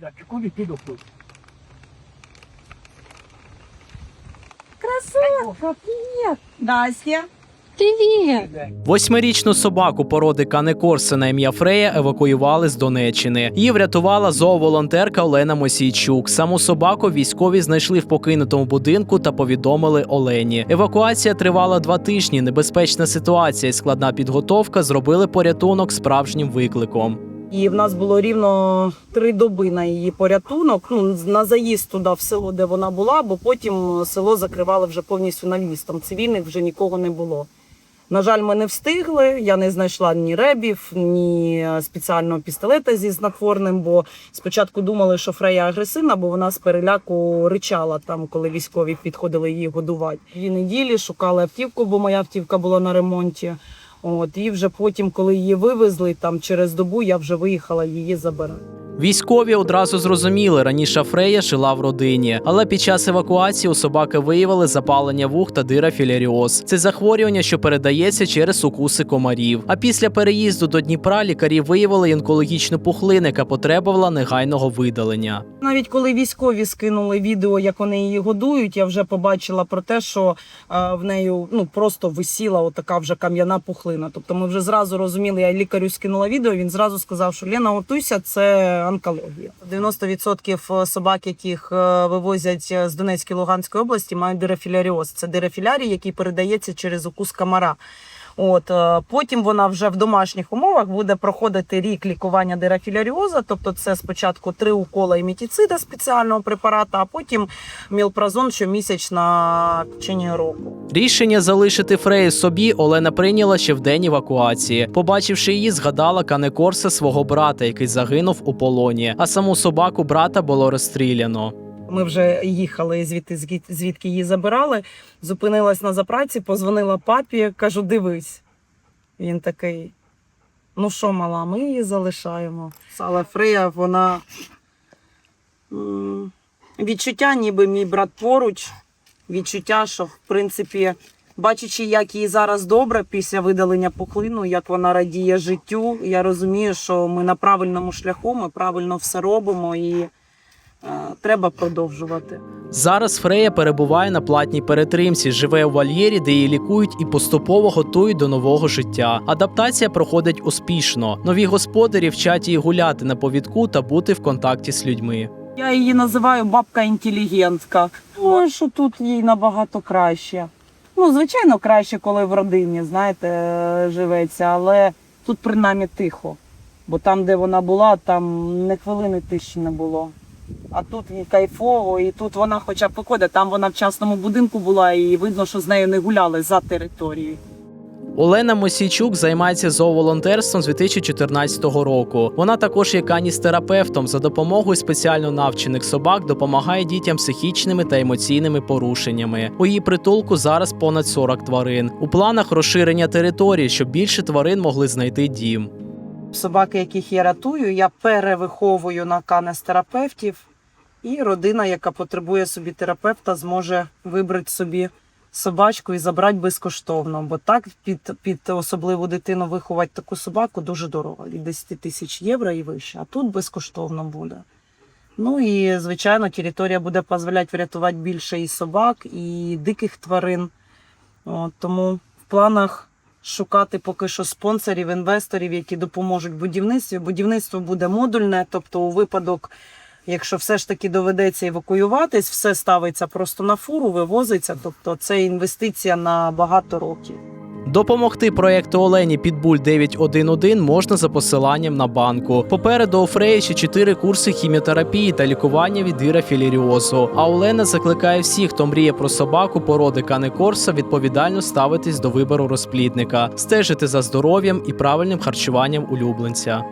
Зачекули піду тут. Красотка, привет! Настя. Привіт! Восьмирічну собаку породи Кане Корса на ім'я Фрея евакуювали з Донеччини. Її врятувала зооволонтерка Олена Мосійчук. Саму собаку військові знайшли в покинутому будинку та повідомили Олені. Евакуація тривала два тижні. Небезпечна ситуація і складна підготовка зробили порятунок справжнім викликом. І в нас було рівно три доби на її порятунок. Ну на заїзд туди в село, де вона була, бо потім село закривали вже повністю на ліс. Там цивільних вже нікого не було. На жаль, ми не встигли. Я не знайшла ні ребів, ні спеціального пістолета зі знатворним. Бо спочатку думали, що Фрея агресивна, бо вона з переляку ричала там, коли військові підходили її годувати. Дві неділі шукали автівку, бо моя автівка була на ремонті. От і вже потім, коли її вивезли, там через добу я вже виїхала її забирати. Військові одразу зрозуміли, раніше Фрея жила в родині, але під час евакуації у собаки виявили запалення вух та дирафіляріоз. Це захворювання, що передається через укуси комарів. А після переїзду до Дніпра лікарі виявили онкологічну пухлину, яка потребувала негайного видалення. Навіть коли військові скинули відео, як вони її годують, я вже побачила про те, що е, в неї ну просто висіла отака вже кам'яна пухлина. Тобто ми вже зразу розуміли, я лікарю скинула відео. Він зразу сказав, що Лена, готуйся, це онкологія. 90% собак, яких е, вивозять з Донецької Луганської області, мають дирофіляріоз. Це дирофілярій, який передається через укус комара. От е, потім вона вже в домашніх умовах буде проходити рік лікування дирафіляріоза, тобто це спочатку три укола імітіцида спеціального препарата, а потім мілпразон щомісячно в течение року. Рішення залишити Фрею собі Олена прийняла ще в день евакуації. Побачивши її, згадала Кане Корса свого брата, який загинув у полоні. А саму собаку брата було розстріляно. Ми вже їхали звідти, звідки її забирали. Зупинилась на заправці, позвонила папі, кажу: дивись. Він такий. Ну що, мала, ми її залишаємо. Але Фрея, вона відчуття, ніби мій брат поруч. Відчуття, що в принципі, бачачи, як їй зараз добре після видалення пухлину, як вона радіє життю, я розумію, що ми на правильному шляху, ми правильно все робимо і треба продовжувати. Зараз Фрея перебуває на платній перетримці, живе у вольєрі, де її лікують і поступово готують до нового життя. Адаптація проходить успішно. Нові господарі вчать її гуляти на повідку та бути в контакті з людьми. Я її називаю бабка інтелігентка. Ой, що тут їй набагато краще. Ну, звичайно, краще, коли в родині, знаєте, живеться, але тут принаймні тихо. Бо там, де вона була, там не хвилини тиші не було. А тут їй кайфово, і тут вона хоча б виходить. Там вона в частному будинку була, і видно, що з нею не гуляли за територією. Олена Мосійчук займається зооволонтерством з 2014 року. Вона також є каністерапевтом. За допомогою спеціально навчених собак допомагає дітям психічними та емоційними порушеннями. У її притулку зараз понад 40 тварин. У планах розширення території, щоб більше тварин могли знайти дім. Собаки, яких я рятую, я перевиховую на канестерапевтів, і родина, яка потребує собі терапевта, зможе вибрати собі собачку і забрати безкоштовно. Бо так під, під особливу дитину виховати таку собаку дуже дорого. Від 10 тисяч євро і вище, а тут безкоштовно буде. Ну і, звичайно, територія буде дозволяти врятувати більше і собак, і диких тварин. От, тому в планах шукати поки що спонсорів, інвесторів, які допоможуть будівництві. Будівництво буде модульне, тобто у випадок, якщо все ж таки доведеться евакуюватись, все ставиться просто на фуру, вивозиться. Тобто це інвестиція на багато років. Допомогти проєкту Олені Підбуль 911 можна за посиланням на банку. Попереду у Фреї ще 4 курси хіміотерапії та лікування від гірафіліріозу. А Олена закликає всіх, хто мріє про собаку породи Кане Корса, відповідально ставитись до вибору розплідника, стежити за здоров'ям і правильним харчуванням улюбленця.